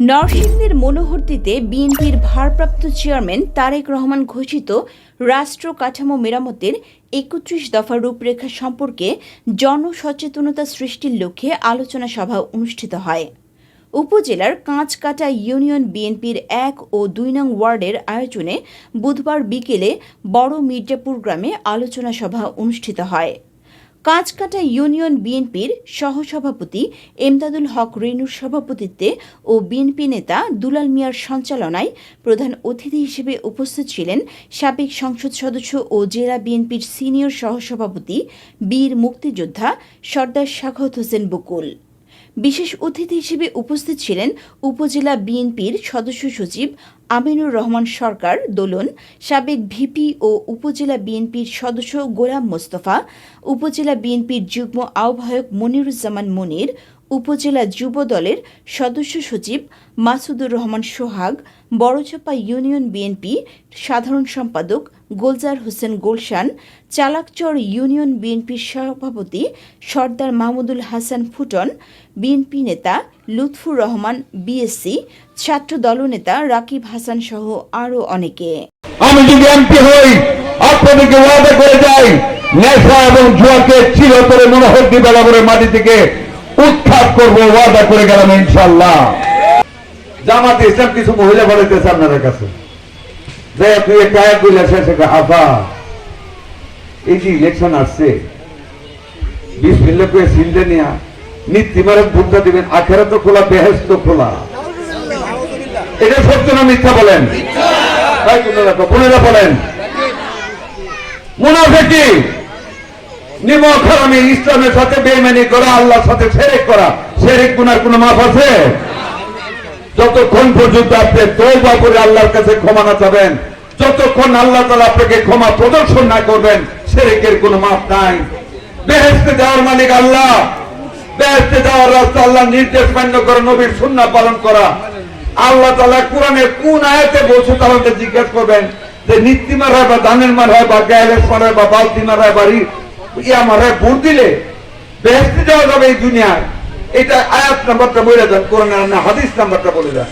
নরসিংদীর মনোহরদীতে বিএনপির ভারপ্রাপ্ত চেয়ারম্যান তারেক রহমান ঘোষিত রাষ্ট্র কাঠামো মেরামতের একত্রিশ দফা রূপরেখা সম্পর্কে জনসচেতনতা সৃষ্টির লক্ষ্যে আলোচনা সভা অনুষ্ঠিত হয়। উপজেলার কাঁচকাটা ইউনিয়ন বিএনপির এক ও দুই নং ওয়ার্ডের আয়োজনে বুধবার বিকেলে বড় মির্জাপুর গ্রামে আলোচনা সভা অনুষ্ঠিত হয়। কাঁচকাটা ইউনিয়ন বিএনপির সহসভাপতি এমদাদুল হক রেনুর সভাপতিত্বে ও বিএনপি নেতা দুলাল মিয়ার সঞ্চালনায় প্রধান অতিথি হিসেবে উপস্থিত ছিলেন সাবেক সংসদ সদস্য ও জেলা বিএনপির সিনিয়র সহসভাপতি, বীর মুক্তিযোদ্ধা সর্দার সাখত হোসেন বকুল। বিশেষ অতিথি হিসেবে উপস্থিত ছিলেন উপজেলা বিএনপির সদস্য সচিব আমিনুর রহমান সরকার, দোলন, সাবেক ভিপি ও উপজেলা বিএনপির সদস্য গোলাম মোস্তফা, উপজেলা বিএনপির যুগ্ম আহ্বায়ক মনিরুজ্জামান মনির, উপজেলা যুব দলের সদস্য সচিব মাসুদুর রহমান সোহাগ, বড়চাপা ইউনিয়ন বিএনপি সাধারণ সম্পাদক গোলজার হোসেন গোলশান, চালাকচর ইউনিয়ন বিএনপির সভাপতি সর্দার মাহমুদুল হাসান ফুটন, বিএনপি নেতা লুৎফুর রহমান, বিএসসি, ছাত্র দলনেতা রাকিব হাসান সহ আরও অনেকে। আমি যদি এমপি হই, আপনাদেরকে ওয়াদা করে যাই, নেশা এবং জুয়াকে মাটি থেকে করব, ওয়াদা করে গেলাম ইনশাল্লাহ জামাতে ইসলাম কিছু মহিলা বলেতেছে আপনাদের কাছে। যে আপনি কায়া কইলা আফা। এই যে ইলেকশন আসছে বিশ করে নীতিমারক ভোটটা দিবেন, আখেরা তো খোলা বেহেস্ত খোলা। এটা সত্য না মিথ্যা বলেন? তাই কোনো রাখো বোনেরা বলেন। মুনাফেকি নিমক হারামি, ইসলামের সাথে বেইমানি করা, আল্লাহর সাথে শেরেক করা। শেরেক গুনার কোনো মাপ আছে? যতক্ষণ পর্যন্ত আপনি তৌবা করে আল্লাহর কাছে ক্ষমা না চাবেন, যতক্ষণ আল্লাহ তালা আপনাকে ক্ষমা প্রদর্শন না করবেন শেরেকের কোনো মাপ নাই। বেহেস্তে দেওয়ার মালিক আল্লাহ। বেহেস্তে যাওয়ার রাস্তা নির্দেশ মান্য করা, নবীর সুন্না পালন করা। আল্লাহ তালা কোরআনে কোন আয়াতে বলছে তাহলে জিজ্ঞেস করবেন যে নিত্তি মার হয় বা দানের মার হয় বা গ্যালেস মার হয় বা বালতি মার হয় বাড়ি ইয়া মার হয়, ভোট দিলে বেহেস্তে যাওয়া যাবে এই দুনিয়ায়। এটা আয়াত নাম্বারটা বলে দেন কোরআনের না, হাদিস নাম্বারটা বলে দেন